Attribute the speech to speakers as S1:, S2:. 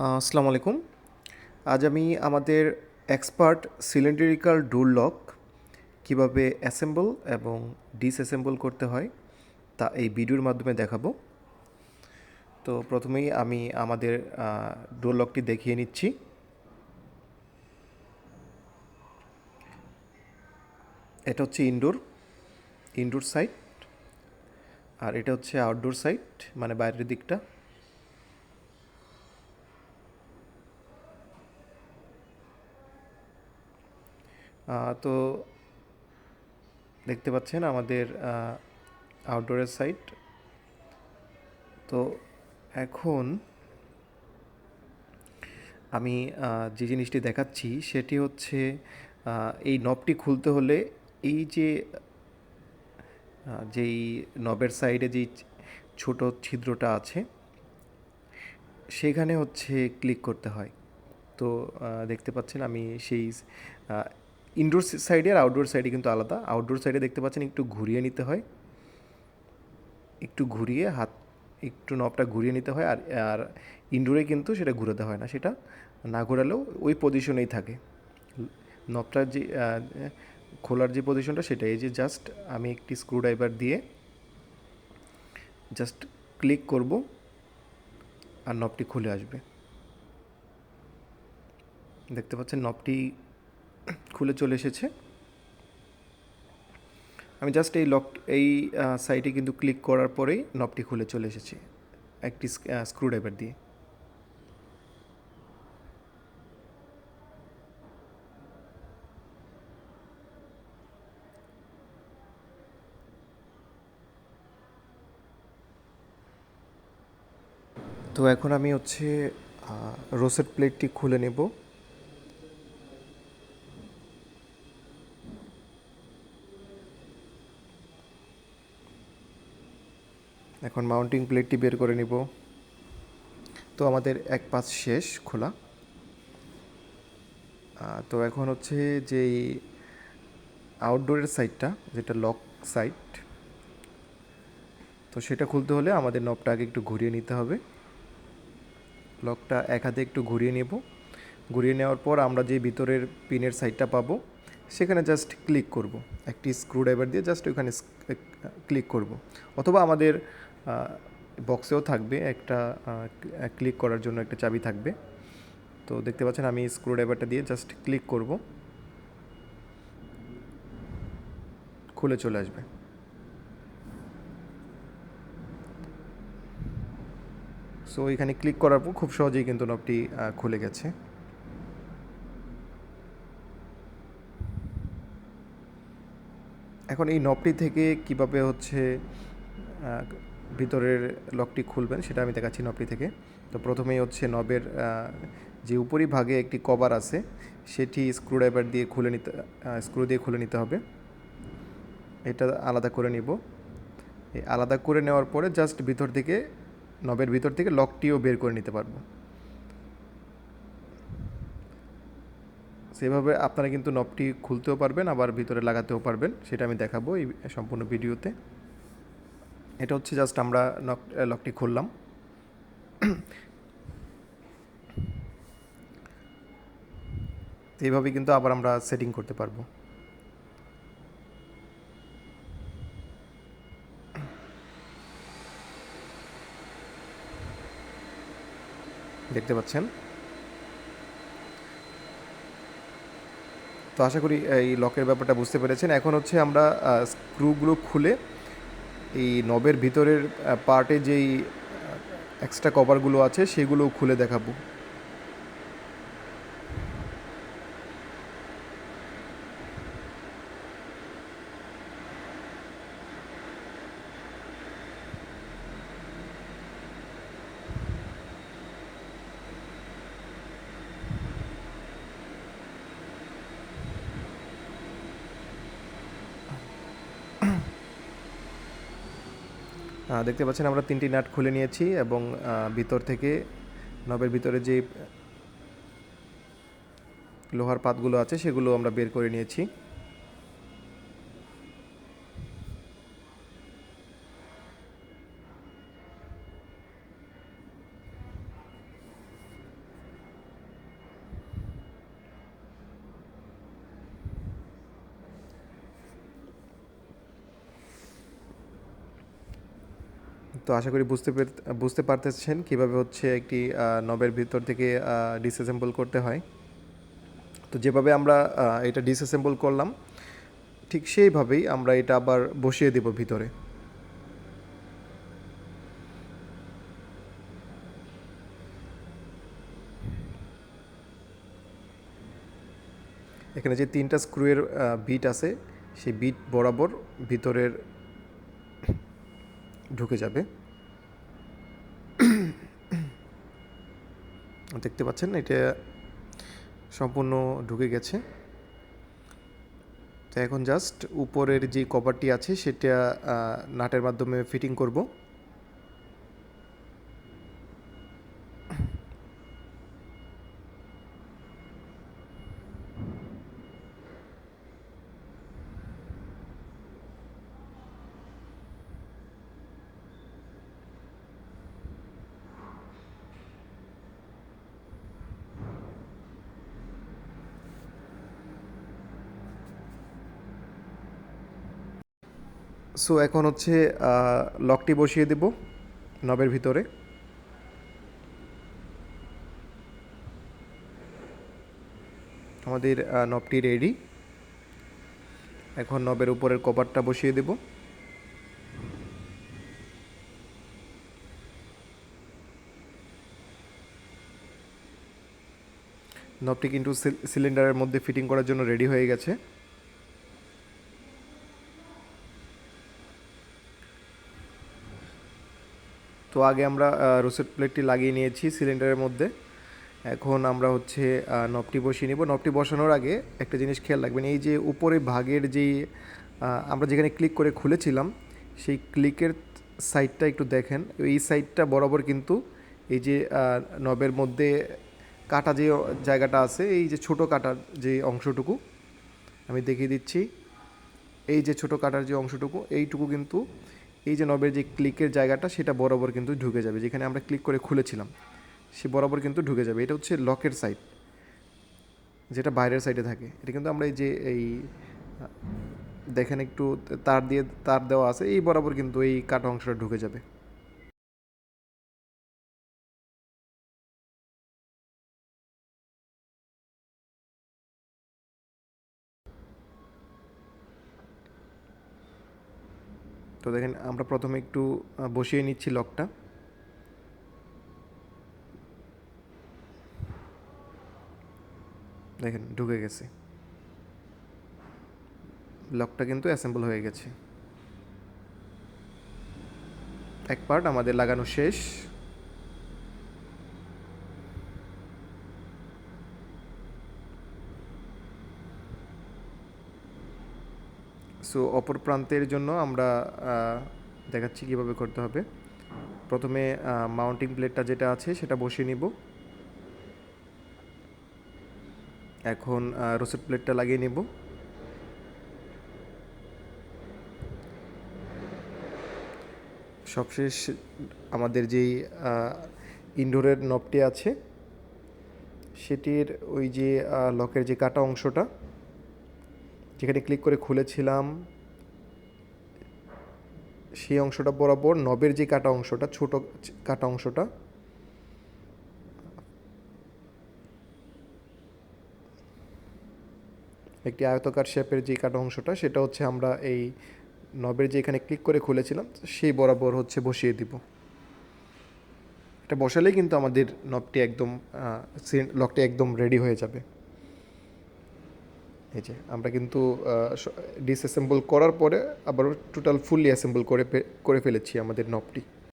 S1: আসসালামু আলাইকুম। আজ আমি আমাদের এক্সপার্ট সিলিন্ডারিক্যাল ডোর লক কীভাবে অ্যাসেম্বল এবং ডিসঅ্যাসেম্বল করতে হয় তা এই ভিডিওর মাধ্যমে দেখাবো। তো প্রথমেই আমি আমাদের ডোর লকটি দেখিয়ে নিচ্ছি। এটা হচ্ছে ইনডোর ইনডোর সাইট। আর এটা হচ্ছে আউটডোর সাইট মানে বাইরের দিকটা। তো দেখতে পাচ্ছেন আমাদের আউটডোরের সাইট তো এখন আমি যে জিনিসটি দেখাচ্ছি সেটি হচ্ছে এই নবটি খুলতে হলে এই যে যেই নবের সাইডে যেই ছোট ছিদ্রটা আছে, সেখানে হচ্ছে ক্লিক করতে হয়। তো দেখতে পাচ্ছেন আমি সেই ইনডোর সাইডে আর আউটডোর সাইডে কিন্তু আলাদা। আউটডোর সাইডে দেখতে পাচ্ছেন একটু ঘুরিয়ে নিতে হয়। একটু ঘুরিয়ে হাত, একটু নবটা ঘুরিয়ে নিতে হয় আর আর ইনডোরে কিন্তু সেটা ঘুরাতে হয় না, সেটা না ঘোরালেও ওই পজিশনেই থাকে। নবটার যে খোলার যে পজিশনটা সেটা, এই যে জাস্ট আমি একটি স্ক্রুড্রাইভার দিয়ে জাস্ট ক্লিক করব আর নবটি খুলে আসবে। দেখতে পাচ্ছেন নবটি খুলে চলে এসেছে। আমি জাস্ট এই লক এই সাইটে কিন্তু ক্লিক করার পরেই নবটি খুলে চলে এসেছে। একটি স্ক্রুড্রাইভার দিয়ে। তো এখন আমি হচ্ছে রোসেট প্লেটটি খুলে নেব। এখন মাউন্টিং প্লেটটি বের করে নিব। তো আমাদের এক পাশ শেষ, খোলা। তো এখন হচ্ছে যেই আউটডোরের সাইডটা যেটা লক সাইড তো সেটা খুলতে হলে আমাদের নবটা আগে একটু ঘুরিয়ে নিতে হবে। লকটা এক হাতে একটু ঘুরিয়ে নেব। ঘুরিয়ে নেওয়ার পর আমরা যে ভিতরের পিনের সাইডটা পাবো, সেখানে জাস্ট ক্লিক করব। একটি স্ক্রুড্রাইভার দিয়ে জাস্ট ওখানে ক্লিক করব। অথবা আমাদের বক্সেও থাকবে, একটা ক্লিক করার জন্য একটা চাবি থাকবে। তো দেখতে পাচ্ছেন আমি স্ক্রুড্রাইভারটা দিয়ে জাস্ট ক্লিক করব। খুলে চলে আসবে। সো এখানে ক্লিক করার পর খুব সহজেই কিন্তু নবটি খুলে গেছে। এখন এই নবটি থেকে কীভাবে হচ্ছে ভিতরের লকটি খুলবেন, সেটা আমি দেখাচ্ছি নবটি থেকে। তো প্রথমেই হচ্ছে নবের যে উপরি ভাগে একটি কভার আছে, সেটি স্ক্রুড্রাইভার দিয়ে খুলে নিতে স্ক্রু দিয়ে খুলে নিতে হবে। এটা আলাদা করে নিব। এই আলাদা করে নেওয়ার পরে জাস্ট ভিতর থেকে নবের ভিতর থেকে লকটিও বের করে নিতে পারব। সেভাবে আপনারা কিন্তু নবটি খুলতেও পারবেন, আবার ভিতরে লাগাতেও পারবেন, সেটা আমি দেখাবো এই সম্পূর্ণ ভিডিওতে। এটা হচ্ছে জাস্ট আমরা নক লকটি খুললাম। এইভাবে কিন্তু আবার আমরা সেটিং করতে পারব। দেখতে পাচ্ছেন? তো আশা করি এই লকের ব্যাপারটা বুঝতে পেরেছেন। এখন হচ্ছে আমরা স্ক্রুগুলো খুলে এই নবের ভিতরের পার্টে যেই এক্সট্রা কভারগুলো আছে সেগুলো খুলে দেখাবো। দেখতে পাচ্ছেন আমরা তিনটি নাট খুলে নিয়েছি এবং ভিতর থেকে নবের ভিতরে যে লোহার পাতগুলো আছে সেগুলো আমরা বের করে নিয়েছি। তো আশা করি বুঝতে বুঝতে পারতেছেন কীভাবে হচ্ছে একটি নবের ভিতর থেকে ডিসঅ্যাসেম্বল করতে হয়। তো যেভাবে আমরা এটা ডিসঅ্যাসেম্বল করলাম, ঠিক সেইভাবেই আমরা এটা আবার বসিয়ে দেব ভিতরে। এখানে যে তিনটা স্ক্রুয়ের বিট আছে, সেই বিট বরাবর ভিতরের ঢুকে যাবে। দেখতে পাচ্ছেন, এটা সম্পূর্ণ ঢুকে গেছে। তো এখন জাস্ট উপরের যে কভারটি আছে, সেটা নাটের মাধ্যমে ফিটিং করব। সো এখন হচ্ছে লকটি বসিয়ে দেব নবের ভিতরে। আমাদের নবটি রেডি এখন নবের উপরের কভারটা বসিয়ে দেব। নবটি কিন্তু সিল- সিলিন্ডারের মধ্যে ফিটিং করার জন্য রেডি হয়ে গেছে। তো আগে আমরা রোসেট প্লেটটি লাগিয়ে নিয়েছি সিলিন্ডারের মধ্যে। এখন আমরা হচ্ছে নবটি বসিয়ে নিব। নবটি বসানোর আগে একটা জিনিস খেয়াল রাখবেন, এই যে উপরে ভাগের যেই আমরা যেখানে ক্লিক করে খুলেছিলাম, সেই ক্লিকের সাইডটা একটু দেখেন। এই সাইডটা বরাবর কিন্তু এই যে নবের মধ্যে কাটা যে জায়গাটা আছে, এই যে ছোট কাটার যে অংশটুকু, আমি দেখিয়ে দিচ্ছি। এই যে ছোট কাটার যে অংশটুকু, এইটুকু কিন্তু এই যে নবের যে ক্লিকের জায়গাটা, সেটা বরাবর কিন্তু ঢুকে যাবে। যেখানে আমরা ক্লিক করে খুলেছিলাম, সে বরাবর কিন্তু ঢুকে যাবে। এটা হচ্ছে লকের সাইড যেটা বাইরের সাইডে থাকে। এটা কিন্তু আমরা এই যে এই, দেখেন একটু, তার দিয়ে, তার দেওয়া আছে, এই বরাবর কিন্তু এই কাটা অংশটা ঢুকে যাবে। তো দেখেন, আমরা প্রথমে একটু বসিয়ে নিচ্ছি লকটা। দেখেন, ঢুকে গেছে। লকটা কিন্তু অ্যাসেম্বল হয়ে গেছে। এক পার্ট আমাদের লাগানো শেষ। সো অপর প্রান্তের জন্য আমরা দেখাচ্ছি কীভাবে করতে হবে। প্রথমে মাউন্টিং প্লেটটা যেটা আছে সেটা বসিয়ে নিব। এখন রোসেট প্লেটটা লাগিয়ে নিব। সবশেষ আমাদের যেই ইনডোরের নবটি আছে, সেটির ওই যে লকের যে কাটা অংশটা যেখানে ক্লিক করে খুলেছিলাম, সেই অংশটা বরাবর নবের যে কাটা অংশটা, ছোট কাটা অংশটা, একটি আয়তকার শেপের যে কাটা অংশটা, সেটা হচ্ছে আমরা এই নবের যে এখানে ক্লিক করে খুলেছিলাম, সেই বরাবর হচ্ছে বসিয়ে দিব। এটা বসালেই কিন্তু আমাদের নবটি একদম লকটি একদম রেডি হয়ে যাবে। এই যে, আমরা কিন্তু ডিসঅ্যাসেম্বল করার পরে আবার টোটাল ফুললি অ্যাসেম্বল করে করে ফেলেছি আমাদের নবটি